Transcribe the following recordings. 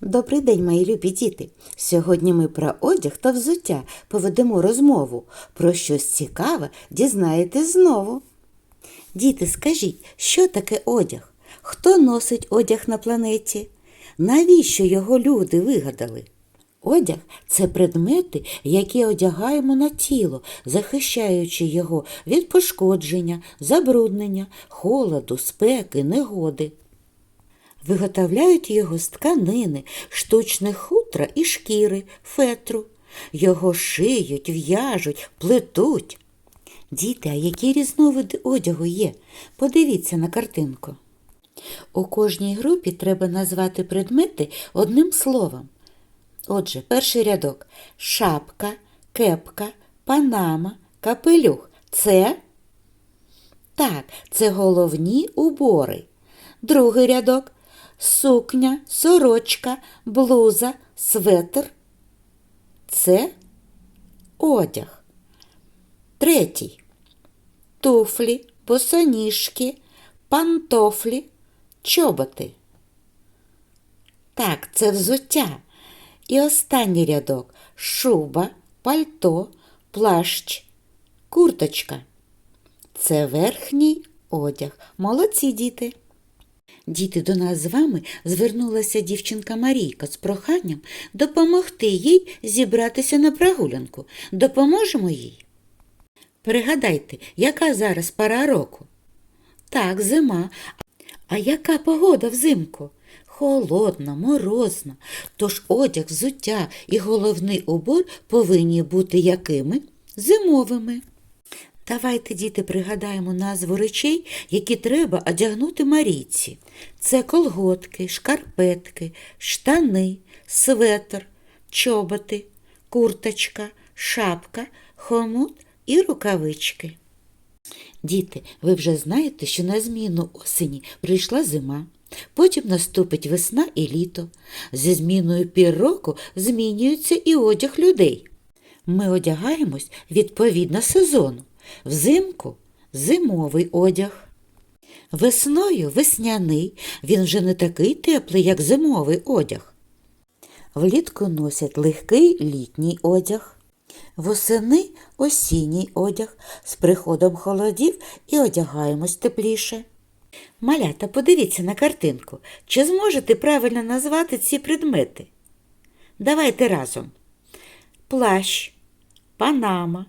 Добрий день, мої любі діти! Сьогодні ми про одяг та взуття поведемо розмову. Про щось цікаве дізнаєтесь знову. Діти, скажіть, що таке одяг? Хто носить одяг на планеті? Навіщо його люди вигадали? Одяг це предмети, які одягаємо на тіло, захищаючи його від пошкодження, забруднення, холоду, спеки, негоди. Виготовляють його з тканини, штучних хутра і шкіри, фетру. Його шиють, в'яжуть, плетуть. Діти, а які різновиди одягу є? Подивіться на картинку. У кожній групі треба назвати предмети одним словом. Отже, перший рядок шапка, кепка, панама, капелюх. Це так, це головні убори. Другий рядок сукня, сорочка, блуза, светр. Це одяг. Третій. Туфлі, босоніжки, пантофлі, чоботи. Так, це взуття. І останній рядок шуба, пальто, плащ, курточка. Це верхній одяг. Молодці діти. Діти, до нас з вами звернулася дівчинка Марійка з проханням допомогти їй зібратися на прогулянку. Допоможемо їй? Пригадайте, яка зараз пора року? Так, зима. А яка погода взимку? Холодна, морозна. Тож одяг, взуття і головний убор повинні бути якими? Зимовими. Давайте, діти, пригадаємо назву речей, які треба одягнути Марійці. Це колготки, шкарпетки, штани, светр, чоботи, курточка, шапка, хомут і рукавички. Діти, ви вже знаєте, що на зміну осені прийшла зима. Потім наступить весна і літо. Зі зміною пір року змінюється і одяг людей. Ми одягаємось відповідно сезону. Взимку зимовий одяг. Весною весняний, він вже не такий теплий, як зимовий одяг. Влітку носять легкий літній одяг. Восени осінній одяг. З приходом холодів і одягаємось тепліше. Малята, подивіться на картинку. Чи зможете правильно назвати ці предмети? Давайте разом. Плащ, панама,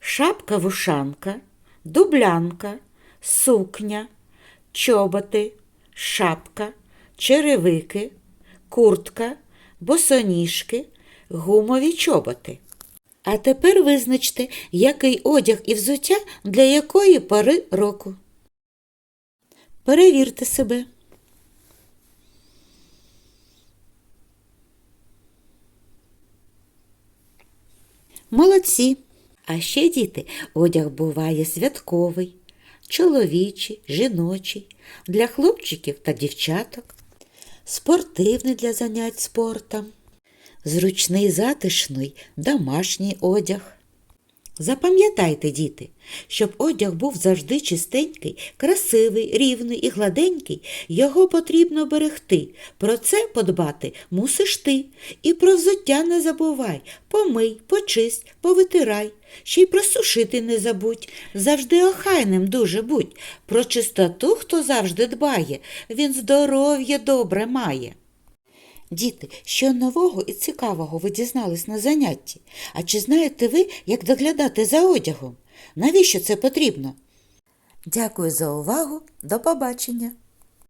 шапка-вушанка, дублянка, сукня, чоботи, шапка, черевики, куртка, босоніжки, гумові чоботи. А тепер визначте, який одяг і взуття для якої пори року. Перевірте себе. Молодці. А ще, діти, одяг буває святковий, чоловічий, жіночий, для хлопчиків та дівчаток, спортивний для занять спортом, зручний затишний домашній одяг. Запам'ятайте, діти, щоб одяг був завжди чистенький, красивий, рівний і гладенький, його потрібно берегти. Про це подбати мусиш ти. І про взуття не забувай. Помий, почисть, повитирай. Ще й просушити не забудь. Завжди охайним дуже будь. Про чистоту, хто завжди дбає, він здоров'я добре має. Діти, що нового і цікавого ви дізнались на занятті? А чи знаєте ви, як доглядати за одягом? Навіщо це потрібно? Дякую за увагу. До побачення!